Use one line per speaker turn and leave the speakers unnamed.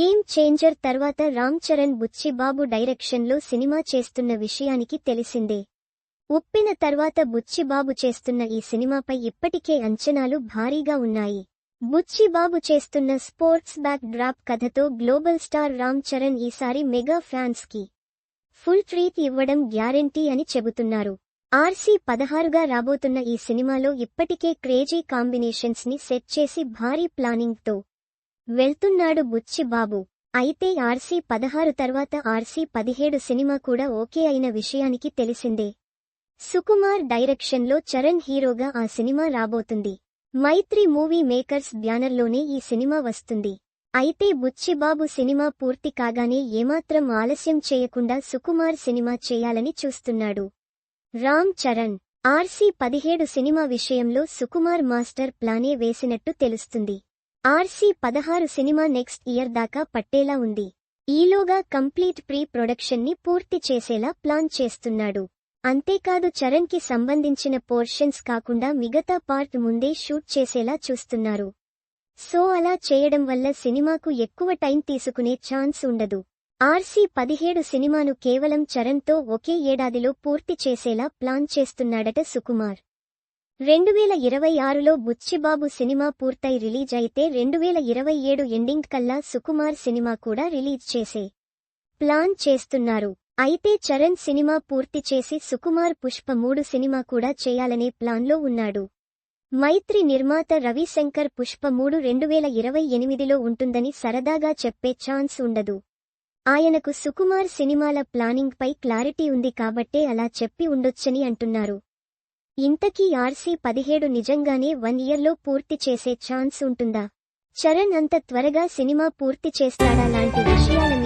Changer తర్వాత రామ్ చరణ్ బుచ్చిబాబు డైరెక్షన్లో cinema చేస్తున్న విషయానికి తెలిసిందే. ఉప్పిన తర్వాత బుచ్చిబాబు చేస్తున్న ఈ సినిమాపై ఇప్పటికే అంచనాలు భారీగా ఉన్నాయి. బుచ్చిబాబు చేస్తున్న స్పోర్ట్స్ బ్యాక్ డ్రాప్ కథతో గ్లోబల్ స్టార్ రామ్ చరణ్ ఈసారి మెగా ఫ్యాన్స్కి ఫుల్ ట్రీట్ ఇవ్వడం గ్యారెంటీ అని చెబుతున్నారు. ఆర్సీ పదహారుగా రాబోతున్న ఈ సినిమాలో ఇప్పటికే క్రేజీ కాంబినేషన్స్ని సెట్ చేసి భారీ ప్లానింగ్తో వెళ్తున్నాడు బుచ్చిబాబు అయితే ఆర్సీ పదహారు తర్వాత ఆర్సీ పదిహేడు సినిమా కూడా ఓకే అయిన విషయానికి తెలిసిందే. సుకుమార్ డైరెక్షన్లో చరణ్ హీరోగా ఆ సినిమా రాబోతుంది. మైత్రి మూవీ మేకర్స్ బ్యానర్లోనే ఈ సినిమా వస్తుంది. అయితే బుచ్చిబాబు సినిమా పూర్తి కాగానే ఏమాత్రం ఆలస్యం చేయకుండా సుకుమార్ సినిమా చేయాలని చూస్తున్నాడు. రామ్ చరణ్ ఆర్సీ పదిహేడు సినిమా విషయంలో సుకుమార్ మాస్టర్ ప్లానే వేసినట్టు తెలుస్తుంది. ఆర్సీ పదహారు సినిమా నెక్స్ట్ ఇయర్ దాకా పట్టేలా ఉంది. ఈలోగా కంప్లీట్ ప్రీ ప్రొడక్షన్ని పూర్తి చేసేలా ప్లాన్ చేస్తున్నాడు. అంతేకాదు చరణ్కి సంబంధించిన పోర్షన్స్ కాకుండా మిగతా పార్ట్ ముందే షూట్ చేసేలా చూస్తున్నారు. సో అలా చేయడం వల్ల సినిమాకు ఎక్కువ టైం తీసుకునే ఛాన్స్ ఉండదు. ఆర్సీ పదిహేడు సినిమాను కేవలం చరణ్తో ఒకే ఏడాదిలో పూర్తి చేసేలా ప్లాన్ చేస్తున్నాడట సుకుమార్. రెండు వేల ఇరవై ఆరులో బుచ్చిబాబు సినిమా పూర్తయి రిలీజ్ అయితే రెండు వేల ఇరవై ఏడు ఎండింగ్ కల్లా సుకుమార్ సినిమా కూడా రిలీజ్ చేసే ప్లాన్ చేస్తున్నారు. అయితే చరణ్ సినిమా పూర్తి చేసి సుకుమార్ పుష్ప మూడు సినిమా కూడా చేయాలనే ప్లాన్లో ఉన్నాడు. మైత్రి నిర్మాత రవిశంకర్ పుష్ప మూడు రెండు వేల ఇరవై ఎనిమిదిలో ఉంటుందని సరదాగా చెప్పే ఛాన్స్ ఉండదు. ఆయనకు సుకుమార్ సినిమాల ప్లానింగ్ పై క్లారిటీ ఉంది కాబట్టే అలా చెప్పి ఉండొచ్చని అంటున్నారు. ఇంతకీ ఆర్సీ పదిహేడు నిజంగానే వన్ ఇయర్లో పూర్తి చేసే ఛాన్స్ ఉంటుందా? చరణ్ అంత త్వరగా సినిమా పూర్తి చేస్తాడా లాంటి విషయాలను